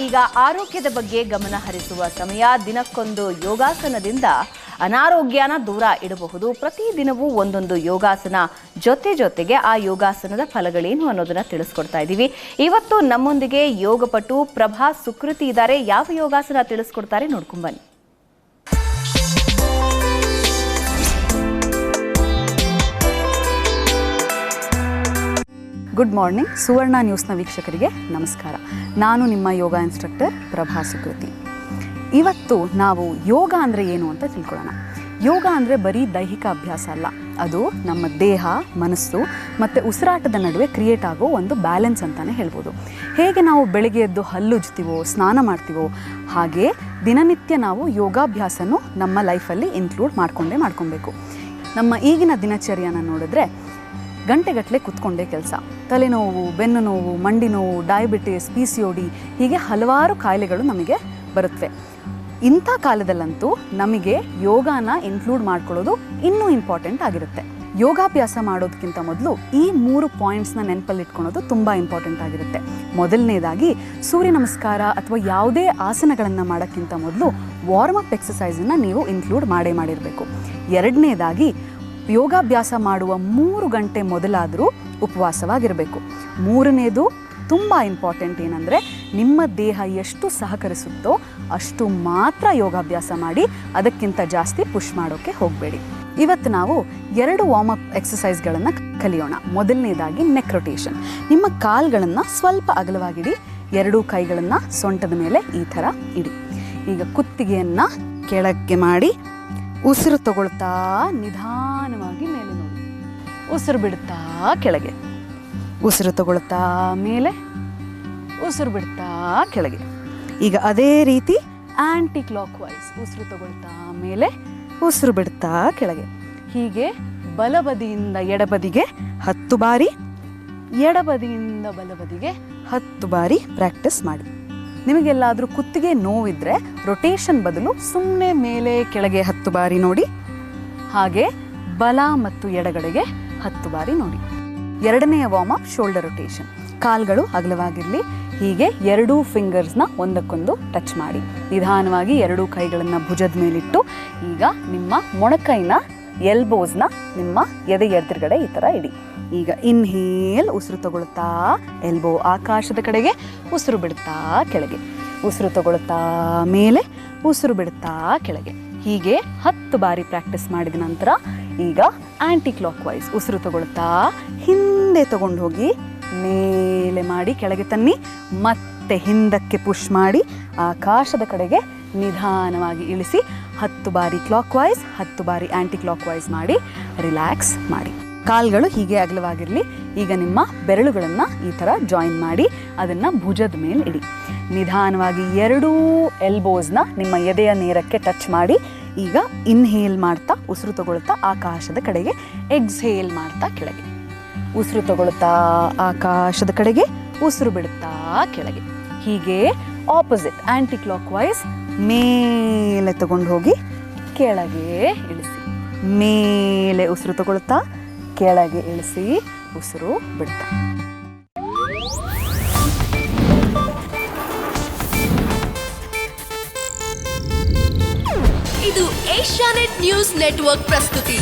ಈಗ ಆರೋಗ್ಯದ ಬಗ್ಗೆ ಗಮನ ಹರಿಸುವ ಸಮಯ ದಿನಕ್ಕೊಂದು ಯೋಗಾಸನದಿಂದ ಅನಾರೋಗ್ಯನ ದೂರ ಇಡಬಹುದು. ಪ್ರತಿದಿನವೂ ಒಂದೊಂದು ಯೋಗಾಸನ ಜೊತೆ ಜೊತೆಗೆ ಆ ಯೋಗಾಸನದ ಫಲಗಳೇನು ಅನ್ನೋದನ್ನ ತಿಳಿಸ್ಕೊಡ್ತಾ ಇದ್ದೀವಿ ಇವತ್ತು ನಮ್ಮೊಂದಿಗೆ ಯೋಗಪಟು ಪ್ರಭಾ ಸುಕೃತಿ ಇದ್ದಾರೆ. ಯಾವ ಯೋಗಾಸನ ತಿಳಿಸ್ಕೊಡ್ತಾರೆ ನೋಡ್ಕೊಂಬನ್ನಿ ಗುಡ್ ಮಾರ್ನಿಂಗ್ ಸುವರ್ಣ ನ್ಯೂಸ್ನ ವೀಕ್ಷಕರಿಗೆ ನಮಸ್ಕಾರ. ನಾನು ನಿಮ್ಮ ಯೋಗ ಇನ್ಸ್ಟ್ರಕ್ಟರ್ ಪ್ರಭಾ ಸುಕೃತಿ ಇವತ್ತು ನಾವು ಯೋಗ ಅಂದರೆ ಏನು ಅಂತ ತಿಳ್ಕೊಳ್ಳೋಣ. ಯೋಗ ಅಂದರೆ ಬರೀ ದೈಹಿಕ ಅಭ್ಯಾಸ ಅಲ್ಲ. ಅದು ನಮ್ಮ ದೇಹ, ಮನಸ್ಸು ಮತ್ತು ಉಸಿರಾಟದ ನಡುವೆ ಕ್ರಿಯೇಟ್ ಆಗೋ ಒಂದು ಬ್ಯಾಲೆನ್ಸ್ ಅಂತಲೇ ಹೇಳ್ಬೋದು. ಹೇಗೆ ನಾವು ಬೆಳಗ್ಗೆ ಎದ್ದು ಹಲ್ಲುಜ್ತೀವೋ ಸ್ನಾನ ಮಾಡ್ತೀವೋ, ಹಾಗೆ ದಿನನಿತ್ಯ ನಾವು ಯೋಗಾಭ್ಯಾಸನೂ ನಮ್ಮ ಲೈಫಲ್ಲಿ ಇನ್ಕ್ಲೂಡ್ ಮಾಡಿಕೊಂಡೇ ಮಾಡ್ಕೊಬೇಕು. ನಮ್ಮ ಈಗಿನ ದಿನಚರ್ಯನ ನೋಡಿದ್ರೆ ಗಂಟೆಗಟ್ಟಲೆ ಕುತ್ಕೊಂಡೇ ಕೆಲಸ. ತಲೆನೋವು ಬೆನ್ನು ನೋವು ಮಂಡಿ ನೋವು ಡಯಾಬಿಟಿಸ್ ಪಿ ಸಿ ಡಿ ಹೀಗೆ ಹಲವಾರು ಕಾಯಿಲೆಗಳು ನಮಗೆ ಬರುತ್ತವೆ ಇಂಥ ಕಾಲದಲ್ಲಂತೂ ನಮಗೆ ಯೋಗಾನ ಇನ್ಕ್ಲೂಡ್ ಮಾಡ್ಕೊಳ್ಳೋದು ಇನ್ನೂ ಇಂಪಾರ್ಟೆಂಟ್ ಆಗಿರುತ್ತೆ. ಯೋಗಾಭ್ಯಾಸ ಮಾಡೋದಕ್ಕಿಂತ ಮೊದಲು ಈ ಮೂರು ಪಾಯಿಂಟ್ಸ್ನ ನೆನಪಲ್ಲಿ ಇಟ್ಕೊಳೋದು ತುಂಬ ಇಂಪಾರ್ಟೆಂಟ್ ಆಗಿರುತ್ತೆ. ಮೊದಲನೇದಾಗಿ ಸೂರ್ಯ ನಮಸ್ಕಾರ ಅಥವಾ ಯಾವುದೇ ಆಸನಗಳನ್ನು ಮಾಡೋಕ್ಕಿಂತ ಮೊದಲು ವಾರ್ಮ್ ಅಪ್ ಎಕ್ಸಸೈಸನ್ನು ನೀವು ಇನ್ಕ್ಲೂಡ್ ಮಾಡೇ ಮಾಡಿರಬೇಕು. ಎರಡನೇದಾಗಿ ಯೋಗಾಭ್ಯಾಸ ಮಾಡುವ ಮೂರು ಗಂಟೆ ಮೊದಲಾದರೂ ಉಪವಾಸವಾಗಿರಬೇಕು. ಮೂರನೇದು ತುಂಬ ಇಂಪಾರ್ಟೆಂಟ್ ಏನಂದರೆ ನಿಮ್ಮ ದೇಹ ಎಷ್ಟು ಸಹಕರಿಸುತ್ತೋ ಅಷ್ಟು ಮಾತ್ರ ಯೋಗಾಭ್ಯಾಸ ಮಾಡಿ ಅದಕ್ಕಿಂತ ಜಾಸ್ತಿ ಪುಷ್ ಮಾಡೋಕ್ಕೆ ಹೋಗಬೇಡಿ. ಇವತ್ತು ನಾವು ಎರಡು ವಾರ್ಮ್ ಅಪ್ ಎಕ್ಸಸೈಸ್ಗಳನ್ನು ಕಲಿಯೋಣ. ಮೊದಲನೇದಾಗಿ ನೆಕ್ ರೊಟೇಷನ್ ನಿಮ್ಮ ಕಾಲ್ಗಳನ್ನು ಸ್ವಲ್ಪ ಅಗಲವಾಗಿಡಿ, ಎರಡೂ ಕೈಗಳನ್ನು ಸೊಂಟದ ಮೇಲೆ ಈ ಥರ ಇಡಿ. ಈಗ ಕುತ್ತಿಗೆಯನ್ನು ಕೆಳಕ್ಕೆ ಮಾಡಿ ಉಸಿರು ತಗೊಳ್ತಾ ನಿಧಾನವಾಗಿ ಮೇಲೆ ನೋಡಿ. ಉಸಿರು ಬಿಡ್ತಾ ಕೆಳಗೆ. ಉಸಿರು ತಗೊಳ್ತಾ ಮೇಲೆ. ಉಸಿರು ಬಿಡ್ತಾ ಕೆಳಗೆ. ಈಗ ಅದೇ ರೀತಿ ಆ್ಯಂಟಿ ಕ್ಲಾಕ್ ವೈಸ್ ಉಸಿರು ತಗೊಳ್ತಾ ಮೇಲೆ, ಉಸಿರು ಬಿಡ್ತಾ ಕೆಳಗೆ. ಹೀಗೆ ಬಲಬದಿಯಿಂದ ಎಡಬದಿಗೆ ಹತ್ತು ಬಾರಿ, ಎಡಬದಿಯಿಂದ ಬಲಬದಿಗೆ ಹತ್ತು ಬಾರಿ ಪ್ರಾಕ್ಟೀಸ್ ಮಾಡಿ. ನಿಮಗೆಲ್ಲಾದರೂ ಕುತ್ತಿಗೆ ನೋವಿದ್ರೆ ರೊಟೇಷನ್ ಬದಲು ಸುಮ್ಮನೆ ಮೇಲೆ ಕೆಳಗೆ ಹತ್ತು ಬಾರಿ ನೋಡಿ, ಹಾಗೆ ಬಲ ಮತ್ತು ಎಡಗಡೆಗೆ ಹತ್ತು ಬಾರಿ ನೋಡಿ. ಎರಡನೆಯ ವಾರ್ಮ್ ಅಪ್ ಶೋಲ್ಡರ್ ರೊಟೇಷನ್ ಕಾಲ್ಗಳು ಅಗಲವಾಗಿರಲಿ, ಹೀಗೆ ಎರಡೂ ಫಿಂಗರ್ಸ್ನ ಒಂದಕ್ಕೊಂದು ಟಚ್ ಮಾಡಿ. ನಿಧಾನವಾಗಿ ಎರಡೂ ಕೈಗಳನ್ನು ಭುಜದ ಮೇಲಿಟ್ಟು, ಈಗ ನಿಮ್ಮ ಮೊಣಕೈನ ಎಲ್ಬೋಸ್ನ ನಿಮ್ಮ ಎದೆ ಎದುರುಗಡೆ ಈ ಥರ ಇಡಿ. ಈಗ ಇನ್ಹೇಲ್ ಉಸಿರು ತಗೊಳ್ತಾ ಎಲ್ಬೋ ಆಕಾಶದ ಕಡೆಗೆ, ಉಸಿರು ಬಿಡ್ತಾ ಕೆಳಗೆ. ಉಸಿರು ತಗೊಳ್ತಾ ಮೇಲೆ, ಉಸಿರು ಬಿಡ್ತಾ ಕೆಳಗೆ. ಹೀಗೆ ಹತ್ತು ಬಾರಿ ಪ್ರಾಕ್ಟೀಸ್ ಮಾಡಿದ ನಂತರ ಈಗ ಆಂಟಿ ಕ್ಲಾಕ್ ವೈಸ್ ಉಸಿರು ತಗೊಳ್ತಾ, ಹಿಂದೆ ತಗೊಂಡು ಹೋಗಿ ಮೇಲೆ ಮಾಡಿ ಕೆಳಗೆ ತನ್ನಿ, ಮತ್ತೆ ಹಿಂದಕ್ಕೆ ಪುಷ್ ಮಾಡಿ, ಆಕಾಶದ ಕಡೆಗೆ ನಿಧಾನವಾಗಿ ಇಳಿಸಿ ಹತ್ತು ಬಾರಿ ಕ್ಲಾಕ್ ವೈಸ್ ಹತ್ತು ಬಾರಿ ಆ್ಯಂಟಿ ಕ್ಲಾಕ್ ವೈಸ್ ಮಾಡಿ ರಿಲ್ಯಾಕ್ಸ್ ಮಾಡಿ. ಕಾಲ್ಗಳು ಹೀಗೆ ಅಗಲವಾಗಿರಲಿ, ಈಗ ನಿಮ್ಮ ಬೆರಳುಗಳನ್ನು ಈ ಥರ ಜಾಯಿನ್ ಮಾಡಿ, ಅದನ್ನು ಭುಜದ ಮೇಲೆ ಇಡಿ. ನಿಧಾನವಾಗಿ ಎರಡೂ ಎಲ್ಬೋಸ್ನ ನಿಮ್ಮ ಎದೆಯ ನೇರಕ್ಕೆ ಟಚ್ ಮಾಡಿ, ಈಗ ಇನ್ಹೇಲ್ ಮಾಡ್ತಾ, ಉಸಿರು ತಗೊಳ್ತಾ, ಆಕಾಶದ ಕಡೆಗೆ ಎಕ್ಸ್ಹೇಲ್ ಮಾಡ್ತಾ ಕೆಳಗೆ. ಉಸಿರು ತಗೊಳ್ತಾ, ಆಕಾಶದ ಕಡೆಗೆ, ಉಸಿರು ಬಿಡುತ್ತಾ ಕೆಳಗೆ. ಹೀಗೆ ಆಪೋಸಿಟ್ ಆ್ಯಂಟಿ ಕ್ಲಾಕ್ ವೈಸ್ ಮೇಲೆ ತಗೊಂಡು ಹೋಗಿ ಕೆಳಗೆ ಇಳಿಸಿ. ಮೇಲೆ ಉಸಿರು ತಗೊಳ್ತಾ ಕೆಳಗೆ ಇಳಿಸಿ ಉಸಿರು ಬಿಡ್ತಾ. ಇದು ಏಷ್ಯಾನೆಟ್ ನ್ಯೂಸ್ ನೆಟ್ವರ್ಕ್ ಪ್ರಸ್ತುತಿ.